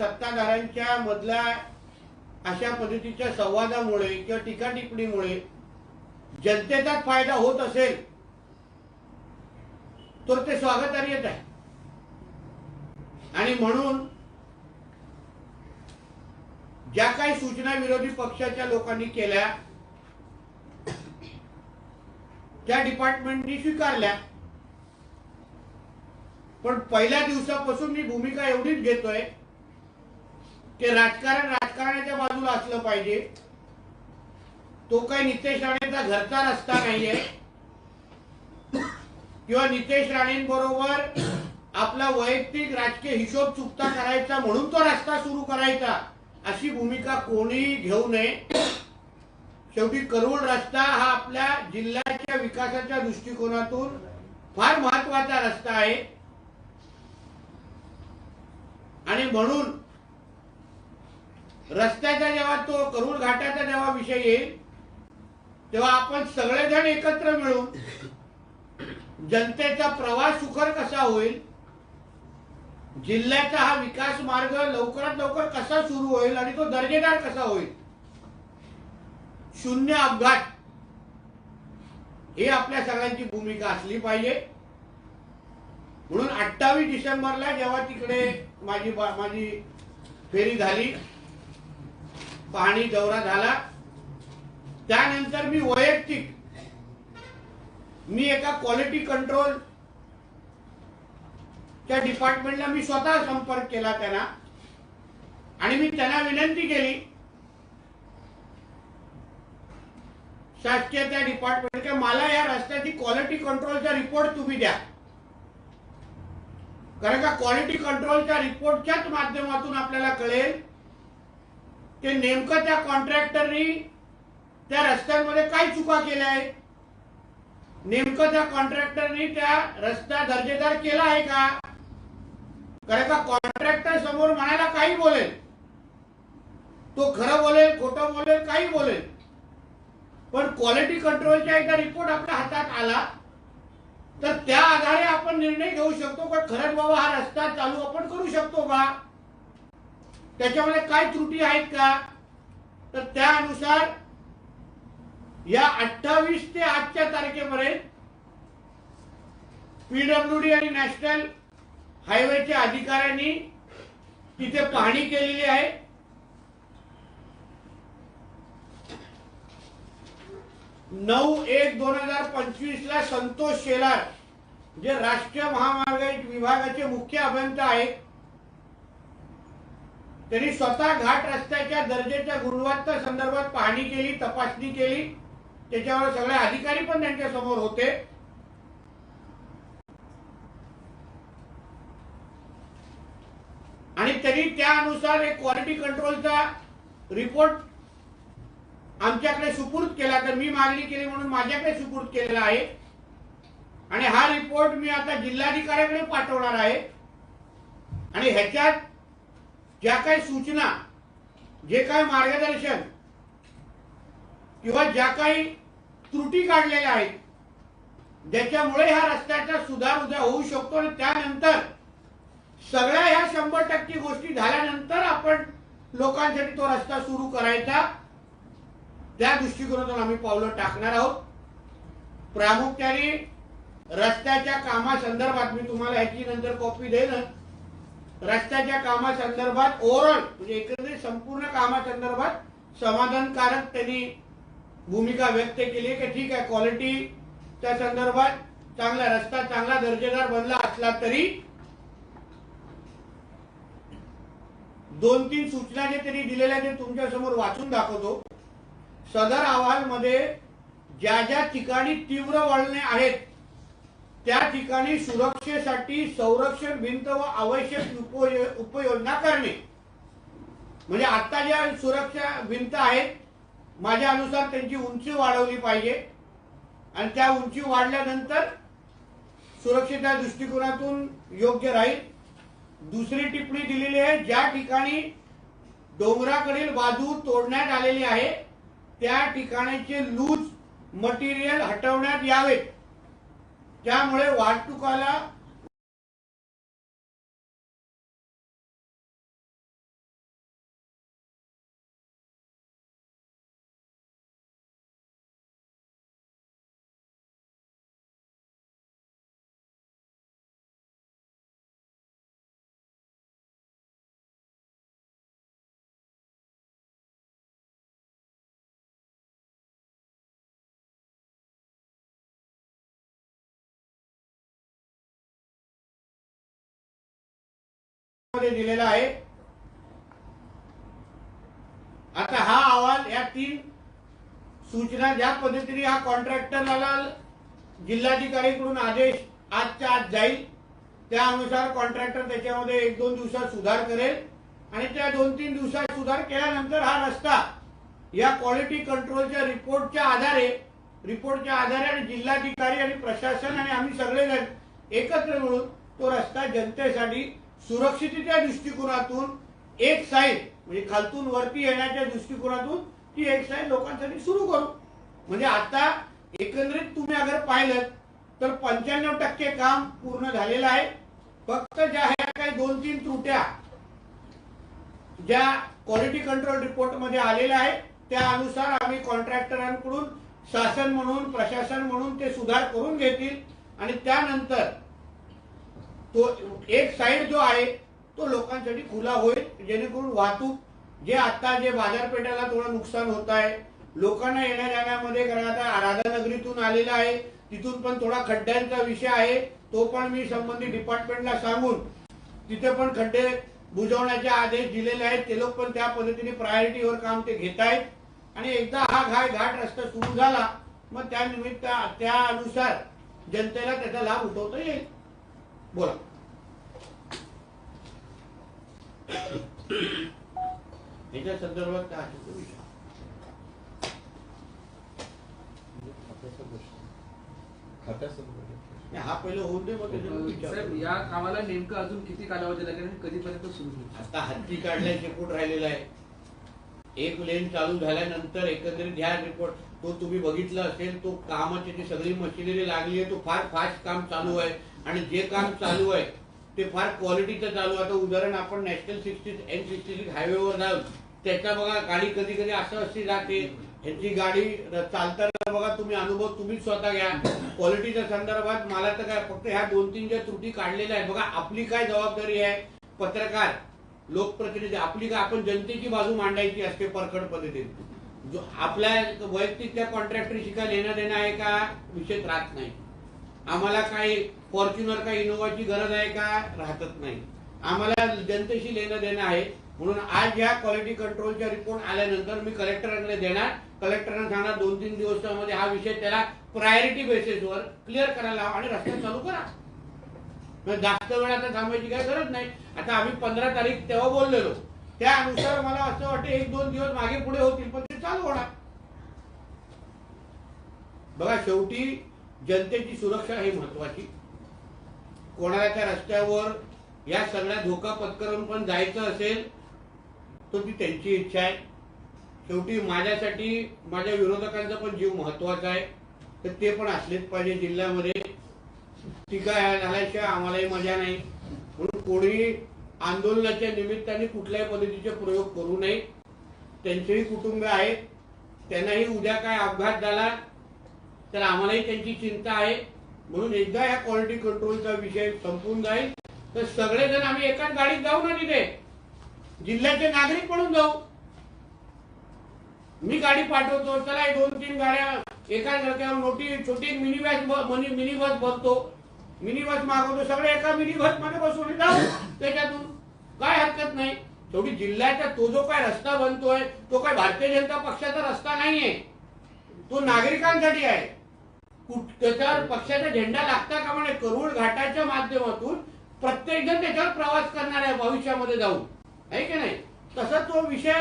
सत्ताधाऱ्यांच्या मधल्या अशा पद्धतीच्या संवादामुळे किंवा टीका टिप्पणीमुळे जनतेचा फायदा होत असेल तर ते स्वागतार्हच आहे. आणि म्हणून ज्या काही सूचना विरोधी पक्षाच्या लोकांनी केल्या त्या डिपार्टमेंटनी स्वीकारल्या. पण पहिल्या दिवसापासून मी भूमिका एवढीच घेतोय की राजकारण राजकारणाच्या बाजूला असलं पाहिजे. तो काही नितेश राणेचा घरचा रस्ता नाहीये. किंवा नितेश राणेंबरोबर आपला वैयक्तिक राजकीय हिशोब चुकता करायचा म्हणून तो रस्ता सुरू करायचा अशी भूमिका कोणीही घेऊ नये. शेवटी करुळ रस्ता हा आपल्या जिल्ह्याच्या विकासाच्या दृष्टिकोनातून फार महत्त्वाचा रस्ता आहे. आणि म्हणून रस्त्याचा जेव्हा तो करुळ घाटाचा जेव्हा विषय येईल तेव्हा आपण सगळेजण एकत्र मिळून जनतेचा प्रवास सुखर कसा होईल जिल्ह्याचा हा विकास मार्ग लवकरात लवकर कसा सुरू होईल आणि तो दर्जेदार कसा होईल शून्य अपघात ही आपल्या सगळ्यांची भूमिका असली पाहिजे. म्हणून अठ्ठावीस डिसेंबरला जेव्हा तिकडे माझी माझी फेरी झाली पाहणी दौरा झाला. त्यानंतर मी वैयक्तिक मी एका क्वालिटी कंट्रोल त्या डिपार्टमेंटला मी स्वतः संपर्क केला त्यांना. आणि मी त्यांना विनंती केली शासकीय त्या डिपार्टमेंट मला या रस्त्याची क्वालिटी कंट्रोलचा रिपोर्ट तुम्ही द्या. कारण का क्वालिटी कंट्रोलच्या रिपोर्टच्याच माध्यमातून आपल्याला कळेल की नेमकं त्या कॉन्ट्रॅक्टरनी त्या रस्त्यांमध्ये काय चुका केल्या आहेत नेमकं त्या कॉन्ट्रॅक्टरनी त्या रस्ता दर्जेदार केला आहे का? कारण का कॉन्ट्रॅक्टर समोर म्हणायला काही बोलेल. तो खरं बोलेल खोटं बोलेल काही बोलेल. पण क्वालिटी कंट्रोलचा एकदा रिपोर्ट आपल्या हातात आला तर त्या आधारे आपण निर्णय घेऊ शकतो पण खरंच बाबा हा रस्ता चालू आपण करू शकतो का? त्याच्यामध्ये काय त्रुटी आहेत का? तर त्यानुसार या अठ्ठावीस ते आजच्या तारखेपर्यंत पीडब्ल्यूडी आणि नॅशनल हायवेच्या अधिकाऱ्यांनी तिथे पाहणी केलेली आहे. नऊ एक दोन हजार पंचवीस ला संतोष शेलार जे राष्ट्रीय महामार्ग विभागाचे मुख्य अभियंता आहेत त्यांनी स्वतः घाट रस्त्याच्या दर्जेच्या गुणवत्ता संदर्भात पाहणी केली तपासणी केली. त्याच्यावर सगळे अधिकारी पण त्यांच्यासमोर होते. आणि त्यांनी त्यानुसार एक क्वालिटी कंट्रोलचा रिपोर्ट आमच्याकडे सुपूर्द केला. तर मी मागणी केली म्हणून माझ्याकडे सुपूर्द केलेला आहे. आणि हा रिपोर्ट मी आता जिल्हाधिकाऱ्याकडे पाठवणार आहे. आणि ह्याच्यात ज्या काही सूचना जे काही मार्गदर्शन किंवा ज्या काही त्रुटी काढलेल्या आहेत ज्याच्यामुळे ह्या रस्त्याचा सुधार उद्या होऊ शकतो आणि त्यानंतर सगळ्या ह्या शंभर टक्के गोष्टी झाल्यानंतर आपण लोकांसाठी तो रस्ता सुरू करायचा. त्या दृष्टिकोनातून आम्ही पावलं टाकणार आहोत. प्रामुख्याने रस्त्याच्या कामासंदर्भात मी तुम्हाला ह्याची नंतर कॉपी देईन. रस्त्याच्या कामासंदर्भात ओव्हरऑल म्हणजे एकंदरीत संपूर्ण कामासंदर्भात समाधानकारक त्यांनी भूमिका व्यक्त केली की ठीक आहे क्वालिटीच्या संदर्भात चांगला रस्ता चांगला दर्जेदार बनला असला तरी दोन तीन सूचना जे त्यांनी दिलेल्या ते तुमच्यासमोर वाचून दाखवतो. सदर अहवालमध्ये ज्या ज्या ठिकाणी तीव्र वळणे आहेत त्या ठिकाणी सुरक्षेसाठी संरक्षण भिंत व आवश्यक उपयो- उपयोजना करणे. म्हणजे आता ज्या सुरक्षा भिंत आहेत माझ्या अनुसार त्यांची उंची वाढवली पाहिजे. आणि त्या उंची वाढल्यानंतर सुरक्षेच्या दृष्टिकोनातून योग्य राहील. दुसरी टिप्पणी दिलेली आहे ज्या ठिकाणी डोंगराकडील बाजू तोडण्यात आलेली आहे त्या ठिकाणीचे लूज मटेरियल हटवण्यात यावेत. त्यामुळे वाहतुकाला मध्ये दिलेला आहे. आता हा अहवाल या तीन सूचना ज्या पद्धतीने हा कॉन्ट्रॅक्टरला जिल्हाधिकारीकडून आदेश आजच्या आज जाईल त्यानुसार कॉन्ट्रॅक्टर त्याच्यामध्ये एक दोन दिवसात सुधार करेल आणि त्या दोन तीन दिवसात सुधार केल्यानंतर हा रस्ता या क्वालिटी कंट्रोलच्या रिपोर्टच्या आधारे रिपोर्टच्या आधारे आणि जिल्हाधिकारी आणि प्रशासन आणि आम्ही सगळेजण एकत्र मिळून तो रस्ता जनतेसाठी सुरक्षिततेच्या दृष्टिकोनातून एक साईड म्हणजे खालतून वरती येण्याच्या दृष्टिकोनातून ती एक साईड लोकांसाठी सुरू करू. म्हणजे आता एकंदरीत तुम्ही अगर पाहिलं तर पंच्याण्णव टक्के काम पूर्ण झालेलं आहे. फक्त ज्या ह्या काही दोन तीन त्रुट्या ज्या क्वालिटी कंट्रोल रिपोर्टमध्ये आलेल्या आहेत त्या अनुसार आम्ही कॉन्ट्रॅक्टरांकडून शासन म्हणून प्रशासन म्हणून ते सुधार करून घेतील. आणि त्यानंतर तो एक साईड जो आहे तो लोकांसाठी खुला होईल जेणेकरून वाहतूक जे आता जे बाजारपेठेला थोडं नुकसान होत आहे लोकांना येण्या जाण्यामध्ये कारण आता राधानगरीतून आलेला आहे तिथून पण थोडा खड्ड्यांचा विषय आहे तो पण मी संबंधित डिपार्टमेंटला सांगून तिथे पण खड्डे बुजवण्याचे आदेश दिलेले आहेत ते लोक पण त्या पद्धतीने प्रायोरिटीवर काम ते घेत आहेत. आणि एकदा हा घाय घाट रस्ता सुरू झाला मग त्या निमित्त त्यानुसार जनतेला त्याचा लाभ उठवता येईल. बोला याच्या संदर्भात काय असेल तो विचारा. नाही, हा पहिले होऊन दे मग त्याच्यावर विचार साहेब करू. या कामाला नेमकं अजून किती कालावधी लागेल आणि कधीपर्यंत सुरू होईल आता हत्ती काढल्या शेपूट राहिलेला आहे एक लेन चालू झाल्यानंतर एकंदरीत ह्या रिपोर्ट तो तुम्ही बघितलं असेल तो कामाची जी सगळी मशिनरी लागली आहे तो फार फास्ट काम चालू आहे. आणि जे काम चालू आहे ते फार क्वालिटीचं चालू आहे. आता उदाहरण आपण national sixty N sixty six हायवेवर जाऊ त्याचा बघा गाडी कधी कधी असं अशी जाते. ह्याची गाडी चालताना बघा तुम्ही अनुभव तुम्हीच स्वतः घ्या. क्वालिटीच्या संदर्भात मला तर काय फक्त ह्या दोन तीन ज्या त्रुटी काढलेल्या आहेत बघा आपली काय जबाबदारी आहे? पत्रकार लोकप्रतिनिधी आपली काय आपण जनतेची बाजू मांडायची असते परखड पद्धतीने जो आपल्या वैयक्तिक त्या कॉन्ट्रॅक्टरशी काय लेणं देणं आहे का? विषय राहत नाही. आम्हाला काही फॉर्च्युनर का इनोव्हाची गरज आहे का? राहतच नाही. आम्हाला जनतेशी लेणं देणं आहे. म्हणून आज या क्वालिटी कंट्रोलच्या रिपोर्ट आल्यानंतर मी कलेक्टरांकडे देणार. कलेक्टरांना सांगणार दोन तीन दिवसामध्ये हा विषय त्याला प्रायोरिटी बेसिसवर क्लिअर करायला हवा आणि रस्ते चालू करा. जास्त वेळ आता थांबायची काही गरज नाही. आता आम्ही पंधरा तारीख तेव्हा बोललेलो. त्यानुसार मला असं वाटतं एक दोन दिवस मागे पुढे होतील पण ते चालू होणार. बघा शेवटी जनतेची सुरक्षा ही महत्वाची. कोणाला त्या रस्त्यावर या सगळ्या धोका पत्करून पण जायचं असेल तर ती त्यांची इच्छा आहे. शेवटी माझ्यासाठी माझ्या विरोधकांचा पण जीव महत्त्वाचा आहे. तर ते पण असलेच पाहिजे जिल्ह्यामध्ये. टीका झाल्याशिवाय आम्हालाही मजा नाही. म्हणून कोणी आंदोलनाच्या निमित्ताने कुठल्याही पद्धतीचे प्रयोग करू नये. त्यांचेही कुटुंब आहेत. त्यांनाही उद्या काय अपघात झाला तर आम्हालाही त्यांची चिंता आहे. म्हणून एकदा या क्वालिटी कंट्रोलचा विषय संपून जाईल. तर सगळेजण आम्ही एकाच गाडीत जाऊ ना तिथे. जिल्ह्याचे नागरिक म्हणून जाऊ. मी गाडी पाठवतो चला दोन तीन गाड्या एका रस्त्यावर मोठी छोटी मिनी बस मिनी बस बसतो मिनी बस मागवतो सगळे एका मिनी बसमध्ये बसून जाऊ. त्याच्यातून काय हरकत नाही. शेवटी जिल्ह्याचा तो जो काय रस्ता बनतोय तो काय भारतीय जनता पक्षाचा रस्ता नाहीये. तो नागरिकांसाठी आहे. कुठ- त्याच्यावर पक्षाचा झेंडा लागता का म्हणे करुळ घाटाच्या माध्यमातून प्रत्येक जण त्याच्यावर प्रवास करणार आहे भविष्यामध्ये जाऊन. आहे की नाही? तसा तो विषय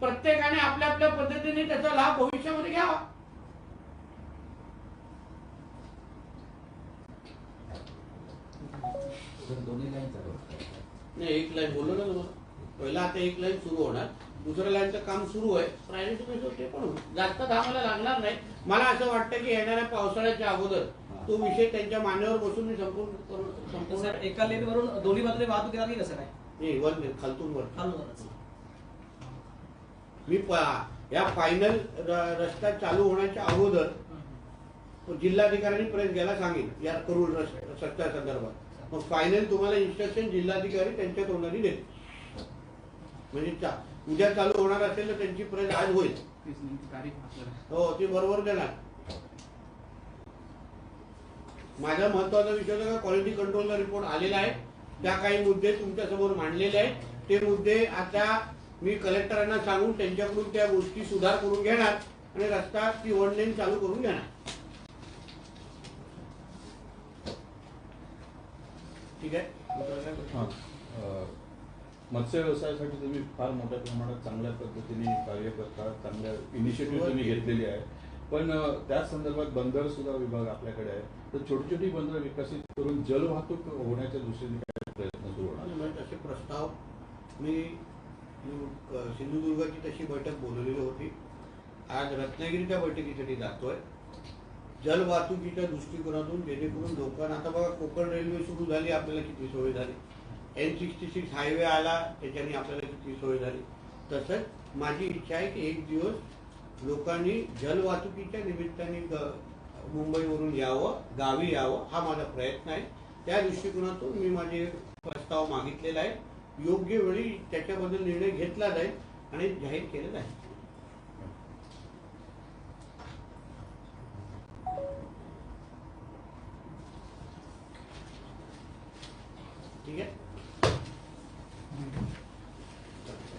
प्रत्येकाने आपल्या आपल्या पद्धतीने त्याचा लाभ भविष्यामध्ये घ्यावा. दोन्ही लाईन चालू नाही एक लाईन बोललो ना तुम्हाला पहिला आता एक लाईन सुरू होणार. दुसऱ्या लाईनचं काम सुरू आहे. प्रायोरिटी बेसवर ते पण होईल. जास्त थांबायला लागणार नाही. मला असं वाटतं की येणाऱ्या पावसाळ्याच्या अगोदर तो विषय त्यांच्या मान्यावर बसून मी संपूर्ण साहेब एका लेन वरून दोन्ही बाजूने वाहतूक येणार कसं काय नाही, वर नाही, खालतून वर. मी प- या फायनल रस्ता चालू होण्याच्या अगोदर जिल्हाधिकाऱ्यांनी प्रेस घ्यायला सांगेल या करूळ रस्त्या संदर्भात. मग फायनल तुम्हाला इन्स्ट्रक्शन जिल्हाधिकारी त्यांच्या तोंडाने देतील. म्हणजे चा- उद्या चालू होणार असेल तर त्यांची प्रेस आज होईल. हो ती बरोबर देणार. माझा महत्त्वाचा विषय होता का क्वालिटी कंट्रोलचा रिपोर्ट आलेला आहे. त्या काही मुद्दे तुमच्यासमोर मांडलेले आहेत. ते मुद्दे आता मी कलेक्टरांना सांगून त्यांच्याकडून त्या गोष्टी सुधार करून घेणार आणि रस्ता ती वन लेन चालू करून घेणार. ठीक आहे? मत्स्य व्यवसायासाठी तुम्ही फार मोठ्या प्रमाणात चांगल्या पद्धतीने कार्य करता चांगल्या इनिशिएटिव्ह तुम्ही घेतलेली आहे. पण अ, त्याच संदर्भात बंदर सुद्धा विभाग आपल्याकडे आहे. तर छोटी छोटी बंदरं विकसित करून जलवाहतूक होण्याच्या दृष्टीने काय प्रयत्न सुरू होणार? तसे प्रस्ताव मी सिंधुदुर्गाची तशी बैठक बोलवलेली होती. आज रत्नागिरीच्या बैठकीसाठी जातोय. जलवाहतुकीच्या दृष्टिकोनातून जेणेकरून लोकांना आता बघा कोकण रेल्वे सुरू झाली आपल्याला किती सोय झाली. एन सिक्स्टी सिक्स हायवे आला त्याच्याने आपल्याला किती सोय झाली. तसंच माझी इच्छा आहे की एक दिवस लोकांनी जलवाहतुकीच्या निमित्ताने ग- मुंबईवरून यावं गावी यावं हा माझा प्रयत्न आहे. त्या दृष्टिकोनातून मी माझे प्रस्ताव मागितलेला आहे. योग्य वेळी त्याच्याबद्दल निर्णय घेतला जाईल आणि जाहीर केला जाईल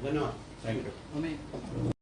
Why? Thank you.